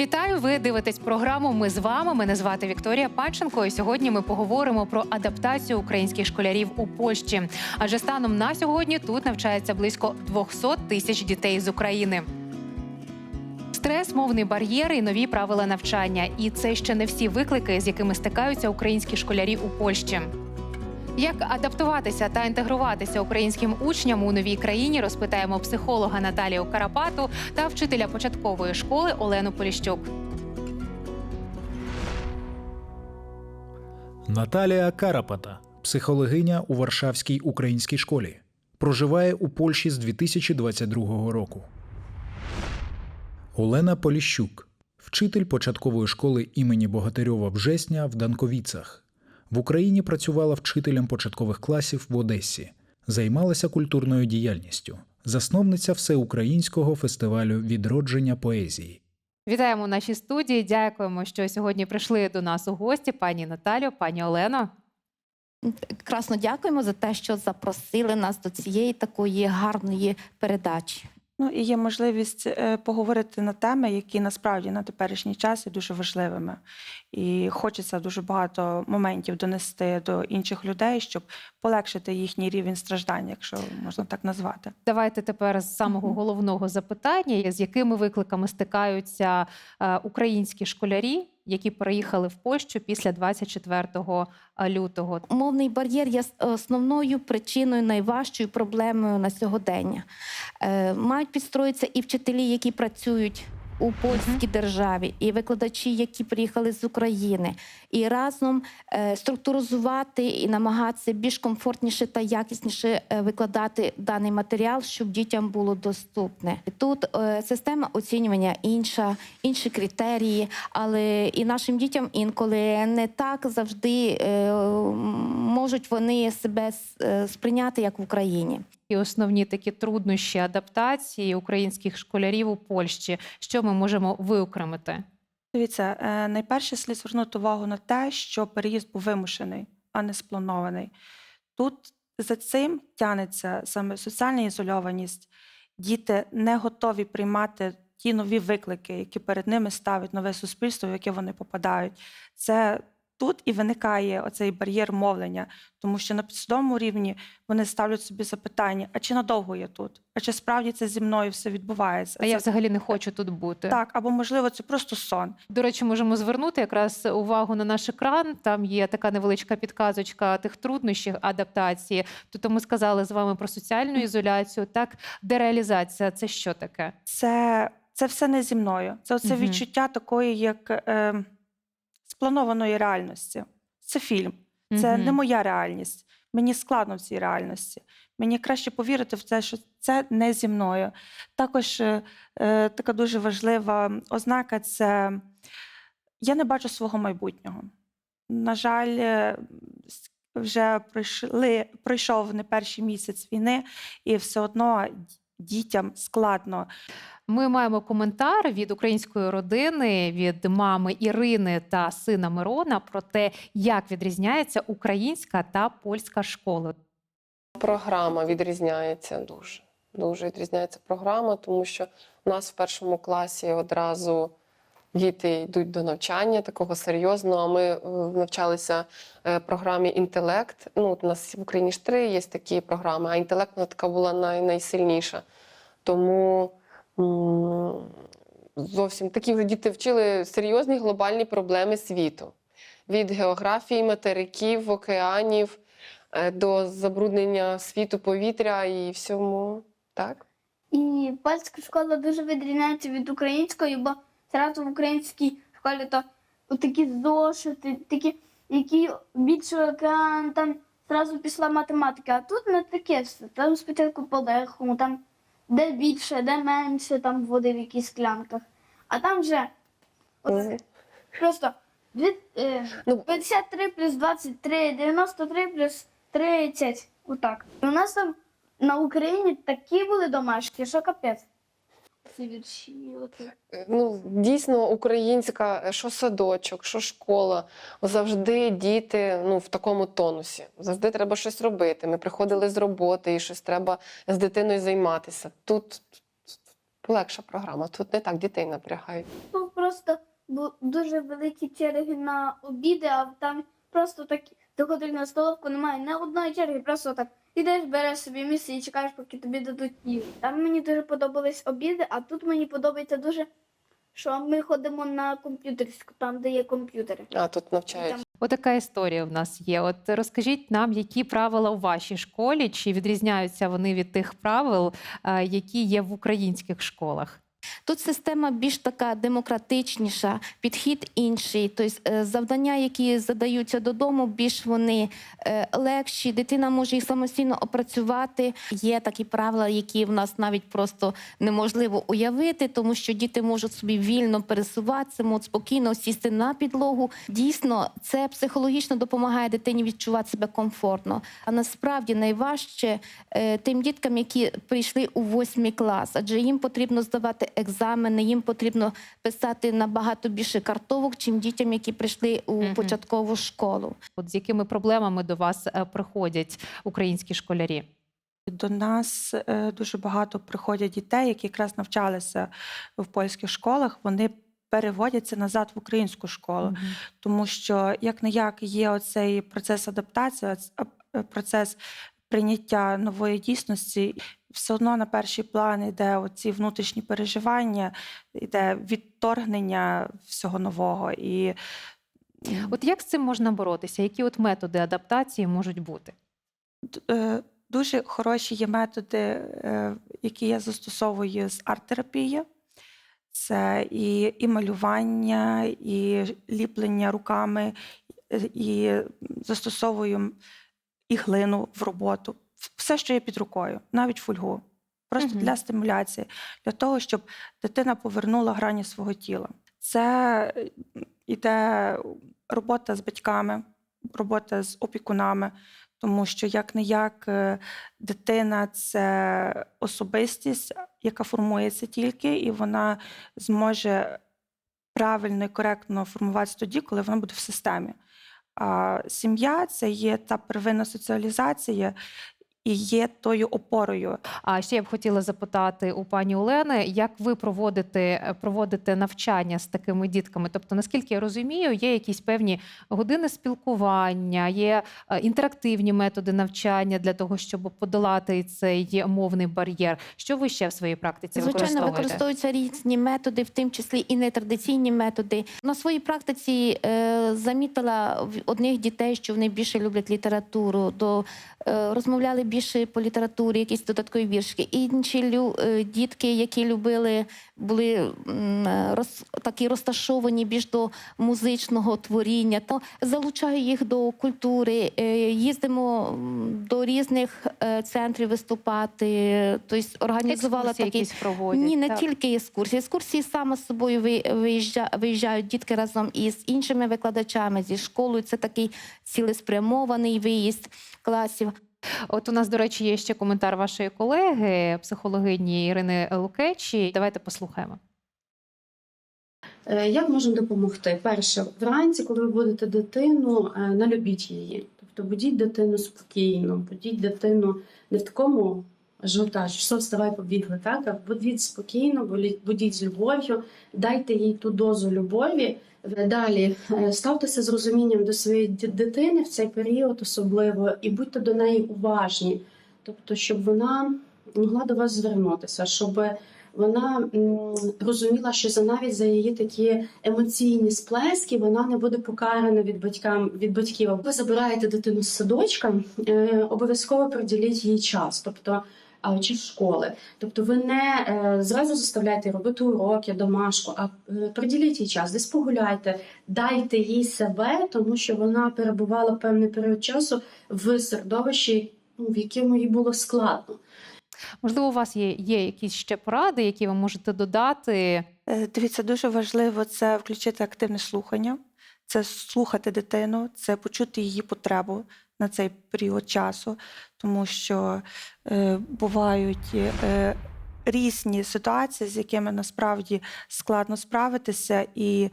Вітаю! Ви дивитесь програму. Ми з вами. Мене звати Вікторія Панченко. І сьогодні ми поговоримо про адаптацію українських школярів у Польщі. Адже станом на сьогодні тут навчається близько 200 тисяч дітей з України. Стрес, мовний бар'єр і нові правила навчання. І це ще не всі виклики, з якими стикаються українські школярі у Польщі. Як адаптуватися та інтегруватися українським учням у новій країні, розпитаємо психолога Наталію Карапату та вчителя початкової школи Олену Поліщук. Наталія Карапата, психологиня у Варшавській українській школі, проживає у Польщі з 2022 року. Олена Поліщук, вчитель початкової школи імені Богатирьова Бжесня в Данковіцах. В Україні працювала вчителем початкових класів в Одесі, займалася культурною діяльністю, засновниця всеукраїнського фестивалю відродження поезії. Вітаємо у нашій студії. Дякуємо, що сьогодні прийшли до нас у гості, пані Наталю, пані Олено. Красно дякуємо за те, що запросили нас до цієї такої гарної передачі. Ну і є можливість е, поговорити на теми, які насправді на теперішній час є дуже важливими. І хочеться дуже багато моментів донести до інших людей, щоб полегшити їхній рівень страждання, якщо можна так назвати. Давайте тепер з самого головного запитання: з якими викликами стикаються е, українські школярі, які переїхали в Польщу після 24 лютого. Мовний бар'єр є основною причиною, найважчою проблемою на сьогодення. Е, мають підстроїтися і вчителі, які працюють. У польській державі і викладачі, які приїхали з України, і разом е, структуризувати і намагатися більш комфортніше та якісніше е, викладати даний матеріал, щоб дітям було доступне. Тут е, система оцінювання інша, інші критерії, але і нашим дітям інколи не так завжди е, можуть вони себе сприйняти як в Україні. І основні такі труднощі адаптації українських школярів у Польщі, що ми можемо виокремити. Дивіться, е, найперше слід звернути увагу на те, що переїзд був вимушений, а не спланований. Тут за цим тянеться саме соціальна ізольованість. Діти не готові приймати ті нові виклики, які перед ними ставить нове суспільство, в яке вони попадають. Це тут і виникає оцей бар'єр мовлення, тому що на підсвідомому рівні вони ставлять собі запитання: а чи надовго я тут? А чи справді це зі мною все відбувається? А я взагалі не хочу тут бути. так, або можливо, це просто сон. До речі, можемо звернути якраз увагу на наш екран. Там є така невеличка підказочка тих труднощів адаптації. Тобто ми сказали з вами про соціальну ізоляцію. Так, дереалізація це що таке? це, це все не зі мною. Це оце Мгм. відчуття такої, як е, спланованої реальності. Це фільм, це Мгм. не моя реальність. Мені складно в цій реальності. Мені краще повірити в те, що це не зі мною. Також е, е, така дуже важлива ознака це я не бачу свого майбутнього. На жаль, е, вже пройшли, пройшов не перший місяць війни, і все одно дітям складно Ми маємо коментар від української родини, від мами Ірини та сина Мирона про те, як відрізняється українська та польська школа. Програма відрізняється дуже. Дуже відрізняється програма, тому що у нас в першому класі одразу діти йдуть до навчання такого серйозного. Ми е, навчалися е, програмі інтелект. Ну, у нас в Україні ж три є такі програми, а інтелект вона така була най, найсильніша. Тому зовсім такі вже діти вчили серйозні глобальні проблеми світу. Від географії, материків, океанів е, до забруднення світу повітря і всьому. Так? І польська школа дуже відрізняється від української, бо зразу в українській школі то такі зошити, такі, які більше океан, там зразу пішла математика. А тут не таке все. Там спочатку по деху, там де більше, де менше, там води в якихось склянках. А там вже от, Мгм. просто дві- е, Ну, 53 плюс 23, 93 плюс 30. Отак. І у нас там на Україні такі були домашні, що капець. Ці вірші. Е, Ну, дійсно, українська, е, що садочок, що школа, завжди діти ну, в такому тонусі. Завжди треба щось робити. Ми приходили з роботи і щось треба з дитиною займатися. Тут легша програма, тут не так дітей напрягають. Ну, просто дуже великі черги на обіди, а там просто так доходиш на столовку, немає не одної черги, просто так ідеш, береш собі місце і чекаєш, поки тобі дадуть їжу. Там мені дуже подобались обіди, а тут мені подобається дуже, що ми ходимо на комп'ютерську, там, де є комп'ютери. А тут навчають. Там Отака історія в нас є. От розкажіть нам, які правила у вашій школі, чи відрізняються вони від тих правил, е, які є в українських школах? Тут система більш така демократичніша, підхід інший. Тобто завдання, які задаються додому, більш вони е, легші. Дитина може їх самостійно опрацювати. Є такі правила, які в нас навіть просто неможливо уявити, тому що діти можуть собі вільно пересуватися, можуть спокійно сісти на підлогу. Дійсно, це психологічно допомагає дитині відчувати себе комфортно. А насправді найважче е, тим діткам, які прийшли у восьмий клас, адже їм потрібно здавати екзамени, їм потрібно писати набагато більше картовок, чим дітям, які прийшли у Мгм. початкову школу. От з якими проблемами до вас е, приходять українські школярі? До нас е, дуже багато приходять дітей, які якраз навчалися в польських школах. Вони переводяться назад в українську школу, Мгм. тому що як не як є оцей процес адаптації, е, процес прийняття нової дійсності. Все одно на перший план йде оці внутрішні переживання, йде відторгнення всього нового. І От як з цим можна боротися? Які от методи адаптації можуть бути? Е, Дуже хороші є методи, е, які я застосовую з арт-терапії. Це і, і малювання, і ліплення руками, і застосовую і глину в роботу. Все, що є під рукою, навіть фольгу. Просто Мгм. для стимуляції, для того, щоб дитина повернула грані свого тіла. Це е, іде робота з батьками, робота з опікунами, тому що як не як дитина це особистість, яка формується тільки, і вона зможе правильно і коректно формуватися тоді, коли вона буде в системі. А сім'я це є та первинна соціалізація і є тою опорою. А ще я б хотіла запитати у пані Олени, як ви проводите, проводите навчання з такими дітками? Тобто, наскільки я розумію, є якісь певні години спілкування, є е, інтерактивні методи навчання для того, щоб подолати цей мовний бар'єр. Що ви ще в своїй практиці Звичайно, використовуються різні методи, в тим числі і нетрадиційні методи. На своїй практиці е, замітила в одних дітей, що вони більше люблять літературу, до, е, розмовляли більше по літературі, якісь додаткові віршки. Інші лю, е, дітки, які любили, були роз, такі розташовані більш до музичного творіння. То залучаю їх до культури, е, їздимо до різних е, центрів виступати. Тобто організувала проводять? ні, не так? тільки екскурсії. Екскурсії саме з собою виїжджають дітки разом із іншими викладачами зі школою. Це такий цілеспрямований виїзд класів. От у нас, до речі, є ще коментар вашої колеги, психологині Ірини Лукечі. Давайте послухаємо. Е, Як можемо допомогти? Перше, вранці, коли ви будете дитину, е, налюбіть її. Тобто будіть дитину спокійно, будіть дитину не в такому ажіотажі, що вставай, побігли, так? А будіть спокійно, будіть з любов'ю, дайте їй ту дозу любові. Далі е, ставтеся з розумінням до своєї дитини в цей період особливо і будьте до неї уважні. Тобто, щоб вона могла до вас звернутися, щоб вона розуміла, що за навіть за її такі емоційні сплески вона не буде покарана від батькам від батьків. Ви забираєте дитину з садочка, е, обов'язково приділіть їй час, тобто. А чи школи, тобто ви не е, зразу заставляєте робити уроки, домашку, а е, приділіть їй час, десь погуляйте, дайте їй себе, тому що вона перебувала певний період часу в середовищі, ну, в якому їй було складно. Можливо, у вас є, є якісь ще поради, які ви можете додати. Е, Дивіться, дуже важливо це включити активне слухання, це слухати дитину, це почути її потребу на цей період часу, тому що е, бувають е, різні ситуації, з якими насправді складно справитися, і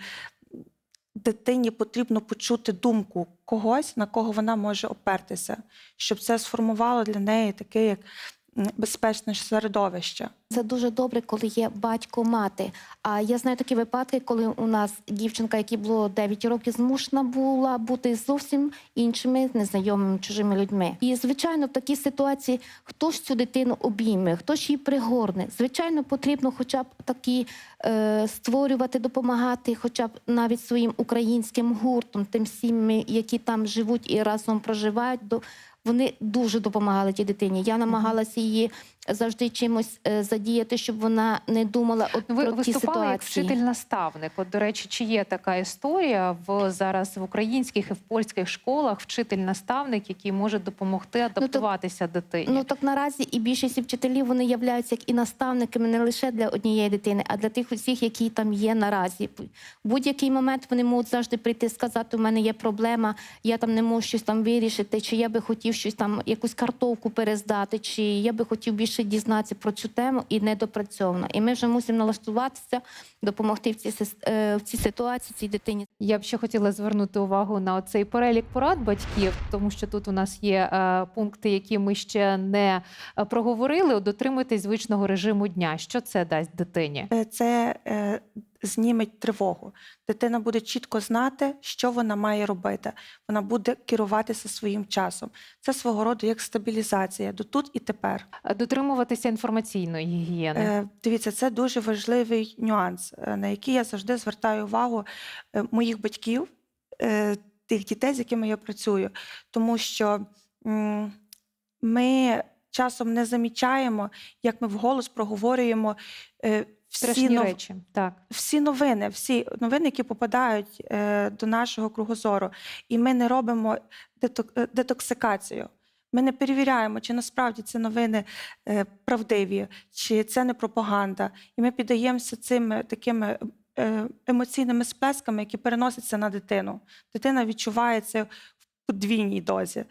дитині потрібно почути думку когось, на кого вона може опертися, щоб це сформувало для неї такий як безпечне середовище. Це дуже добре, коли є батько, мати. А я знаю такі випадки, коли у нас дівчинка, якій було 9 років, змушена була бути зовсім іншими незнайомими чужими людьми. І звичайно, в такій ситуації хто ж цю дитину обійме, хто ж її пригорне. Звичайно, потрібно, хоча б такі е, створювати, допомагати, хоча б навіть своїм українським гуртом, тим всім, які там живуть і разом проживають. До вони дуже допомагали тій дитині. Я намагалася її завжди чимось е, задіяти, щоб вона не думала от Ну, Ви про ті виступали як вчитель-наставник. От, до речі, чи є така історія в зараз в українських і в польських школах вчитель-наставник, який може допомогти адаптуватися дитині? Ну так наразі і більшість вчителів вони являються як і наставниками не лише для однієї дитини, а для тих усіх, які там є наразі. В будь-який момент вони можуть завжди прийти сказати: у мене є проблема, я там не можу щось там вирішити, чи я би хотів щось там, якусь картовку перездати, чи я би хотів більше дізнатися про цю тему і недопрацьовано. І ми вже мусимо налаштуватися, допомогти в цій е, в цій ситуації цій дитині. Я б ще хотіла звернути увагу на цей перелік порад батьків, тому що тут у нас є е, пункти, які ми ще не е, проговорили. От Дотримуйтесь звичного режиму дня. Що це дасть дитині? Це е, зніметь тривогу. Дитина буде чітко знати, що вона має робити. Вона буде керуватися своїм часом. Це свого роду як стабілізація до тут і тепер. Е, Дотримуватися інформаційної гігієни. Е, Дивіться, це дуже важливий нюанс, е, на який я завжди звертаю увагу моїх батьків, е, тих дітей, з якими я працюю, тому що м, ми часом не замічаємо, як ми вголос проговорюємо е, всі, нов- речі. Так. всі новини, всі новини, які попадають е, до нашого кругозору, і ми не робимо деток- е, детоксикацію. Ми не перевіряємо, чи насправді ці новини е, правдиві, чи це не пропаганда. І ми піддаємося цими такими е, емоційними сплесками, які переносяться на дитину. Дитина відчуває це подвійній дозі.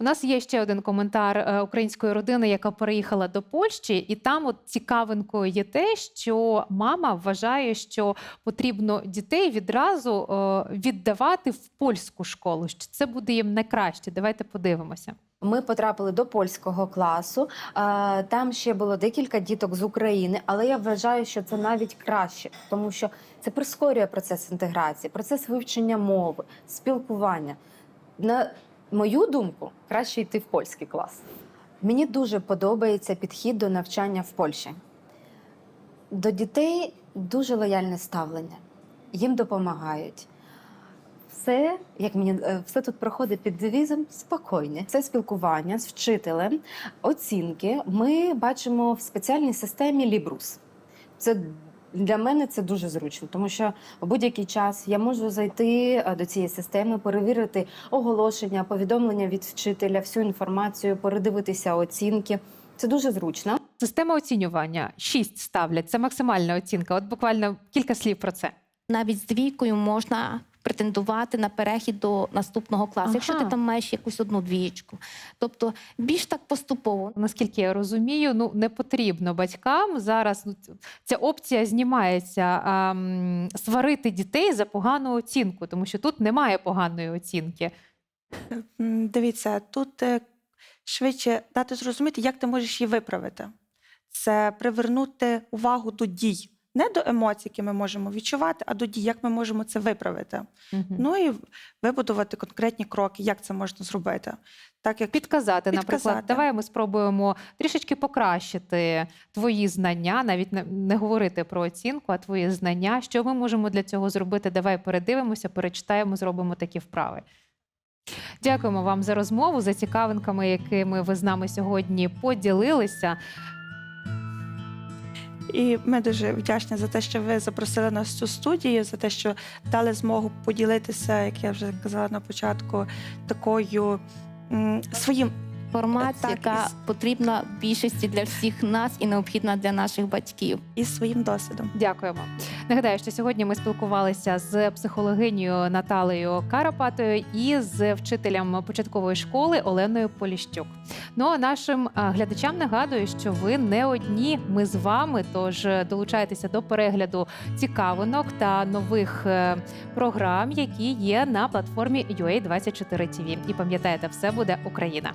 У нас є ще один коментар е, української родини, яка переїхала до Польщі, і там от цікавинкою є те, що мама вважає, що потрібно дітей відразу е, віддавати в польську школу. Що це буде їм найкраще. Давайте подивимося. Ми потрапили до польського класу. Там ще було декілька діток з України, але я вважаю, що це навіть краще, тому що це прискорює процес інтеграції, процес вивчення мови, спілкування. На мою думку, краще йти в польський клас. Мені дуже подобається підхід до навчання в Польщі. До дітей дуже лояльне ставлення, їм допомагають. Все, як мені е, все тут проходить під девізом спокійне. Це спілкування з вчителем, оцінки. Ми бачимо в спеціальній системі Лібрус. Це для мене це дуже зручно, тому що в будь-який час я можу зайти е, до цієї системи, перевірити оголошення, повідомлення від вчителя, всю інформацію, передивитися оцінки. Це дуже зручно. Система оцінювання 6 ставлять. Це максимальна оцінка. От буквально кілька слів про це. Навіть з двійкою можна претендувати на перехід до наступного класу, якщо ти там маєш якусь одну двієчку. Тобто більш так поступово. Наскільки я розумію, ну не потрібно батькам зараз. Ну ця опція знімається а, сварити дітей за погану оцінку, тому що тут немає поганої оцінки. Дивіться, тут е, швидше дати зрозуміти, як ти можеш її виправити. Це привернути увагу до дій. Не до емоцій, які ми можемо відчувати, а до дій, як ми можемо це виправити. Мгм. Ну і вибудувати конкретні кроки, як це можна зробити. Так як Підказати, наприклад, давай ми спробуємо трішечки покращити твої знання, навіть не, не говорити про оцінку, а твої знання. Що ми можемо для цього зробити? Давай передивимося, перечитаємо, зробимо такі вправи. Дякуємо вам за розмову, за цікавинками, якими ви з нами сьогодні поділилися. І ми дуже вдячні за те, що ви запросили нас в цю студію, за те, що дали змогу поділитися, як я вже казала на початку, такою своїм Інформація, Так, яка із- потрібна більшості для всіх нас і необхідна для наших батьків. і своїм досвідом. Дякуємо. Нагадаю, що сьогодні ми спілкувалися з психологинею Наталею Карапатою і з вчителем початкової школи Оленою Поліщук. Ну а нашим глядачам нагадую, що ви не одні. Ми з вами. Тож е, долучайтеся до перегляду цікавинок та нових е, програм, які є на платформі UA24 TV. І пам'ятайте, все буде Україна.